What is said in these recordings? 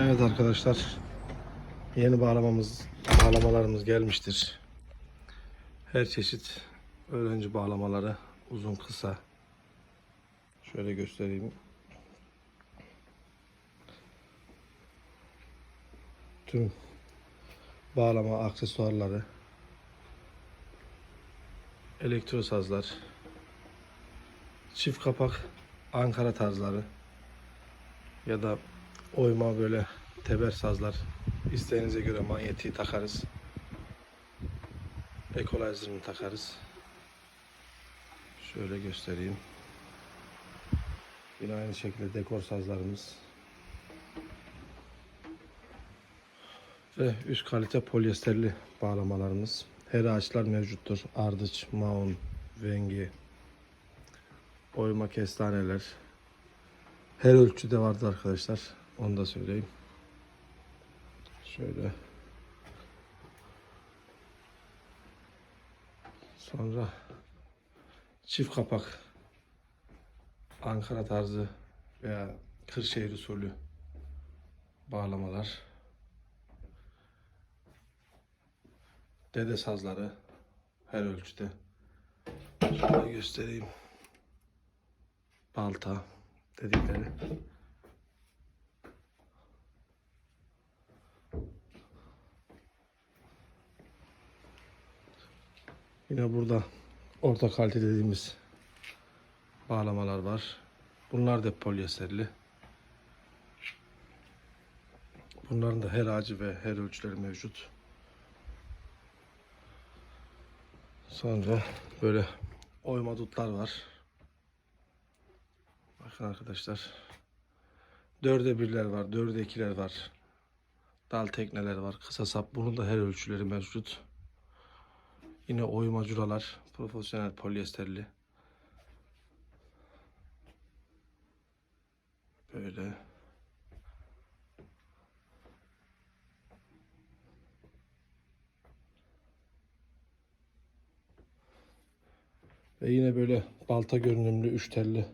Evet arkadaşlar. Yeni bağlamamız, bağlamalarımız gelmiştir. Her çeşit öğrenci bağlamaları uzun kısa. Şöyle göstereyim. Tüm bağlama aksesuarları, elektro sazlar, çift kapak Ankara tarzları ya da oyma böyle teber sazlar isteğinize göre manyetiği takarız. Equalizer'ını takarız. Şöyle göstereyim. Yine aynı şekilde dekor sazlarımız. Ve üst kalite polyesterli bağlamalarımız. Her ağaçlar mevcuttur. Ardıç, maun, vengi, oyma kestaneler. Her ölçüde vardı arkadaşlar. Onu da söyleyeyim. Şöyle. Sonra çift kapak Ankara tarzı veya Kırşehir usulü bağlamalar. Dede sazları her ölçüde. Şöyle göstereyim. Balta dedikleri. Yine burada orta kalite dediğimiz bağlamalar var. Bunlar da polyesterli. Bunların da her ağacı ve her ölçüleri mevcut. Sonra böyle oyma dutlar var. Bakın arkadaşlar. Dörde birler var, dörde ikiler var. Dal tekneler var, kısa sap. Bunun da her ölçüleri mevcut. Yine oyma curalar, profesyonel polyesterli. Böyle. Ve yine böyle balta görünümlü üç telli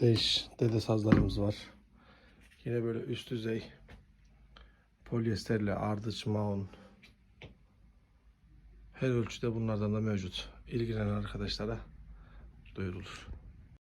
değiş dede sazlarımız var. Yine böyle üst düzey polyesterle ardıç, maun her ölçüde bunlardan da mevcut. İlgilenen arkadaşlara duyurulur.